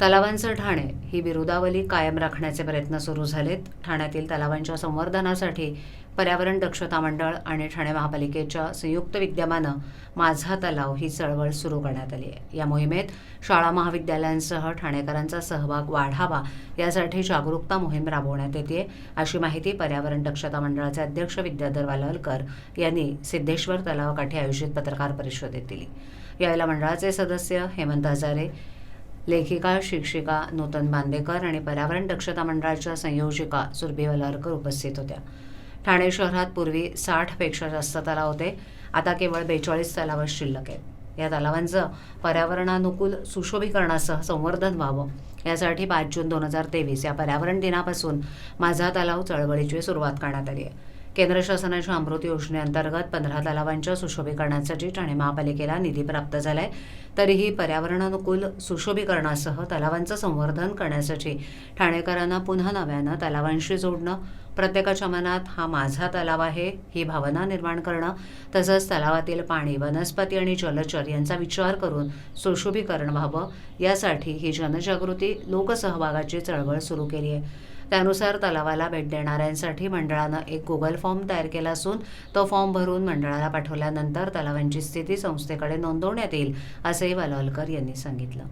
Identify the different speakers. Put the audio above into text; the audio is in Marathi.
Speaker 1: तलावांचं ठाणे ही बिरुदावली कायम राखण्याचे प्रयत्न सुरू झालेत. ठाण्यातील तलावांच्या संवर्धनासाठी पर्यावरण दक्षता मंडळ आणि ठाणे महापालिकेच्या संयुक्त विद्यमानं माझा तलाव ही चळवळ सुरू करण्यात आली आहे. या मोहिमेत शाळा महाविद्यालयांसह ठाणेकरांचा सहभाग वाढावा यासाठी जागरूकता मोहीम राबवण्यात येते अशी माहिती पर्यावरण दक्षता मंडळाचे अध्यक्ष विद्याधर वालवलकर यांनी सिद्धेश्वर तलावाकाठी आयोजित पत्रकार परिषदेत दिली. यावेळेला मंडळाचे सदस्य हेमंत हजारे लेखिका शिक्षिका नूतन बांदेकर आणि पर्यावरण दक्षता मंडळाच्या संयोजिका सुरभी वलारकर उपस्थित होत्या. ठाणे शहरात पूर्वी साठपेक्षा जास्त तलाव होते. आता केवळ बेचाळीस तलावच शिल्लक आहेत या तलावांचं पर्यावरणानुकूल सुशोभीकरणासह संवर्धन व्हावं यासाठी पाच जून दोन हजार तेवीस या पर्यावरण दिनापासून माझा तलाव चळवळीची सुरुवात करण्यात आली आहे. केंद्र शासनाच्या अमृत योजनेअंतर्गत पंधरा तलावांच्या सुशोभीकरणासाठी ठाणे महापालिकेला निधी प्राप्त झालाय. तरीही पर्यावरणानुकूल सुशोभीकरणासह तलावांचं संवर्धन करण्यासाठी ठाणेकरांना पुन्हा नव्यानं तलावांशी जोडणं प्रत्येकाच्या मनात हा माझा तलाव आहे ही भावना निर्माण करणं तसंच तलावातील पाणी वनस्पती आणि जलचर यांचा विचार करून सुशोभीकरण व्हावं यासाठी ही जनजागृती लोकसहभागाची चळवळ सुरू केली आहे त्यानुसार तलावाला भेट देणाऱ्यांसाठी मंडळानं एक गुगल फॉर्म तयार केला असून तो फॉर्म भरून मंडळाला पाठवल्यानंतर तलावांची स्थिती संस्थेकडे नोंदवण्यात येईल असंही वालवलकर यांनी सांगितलं.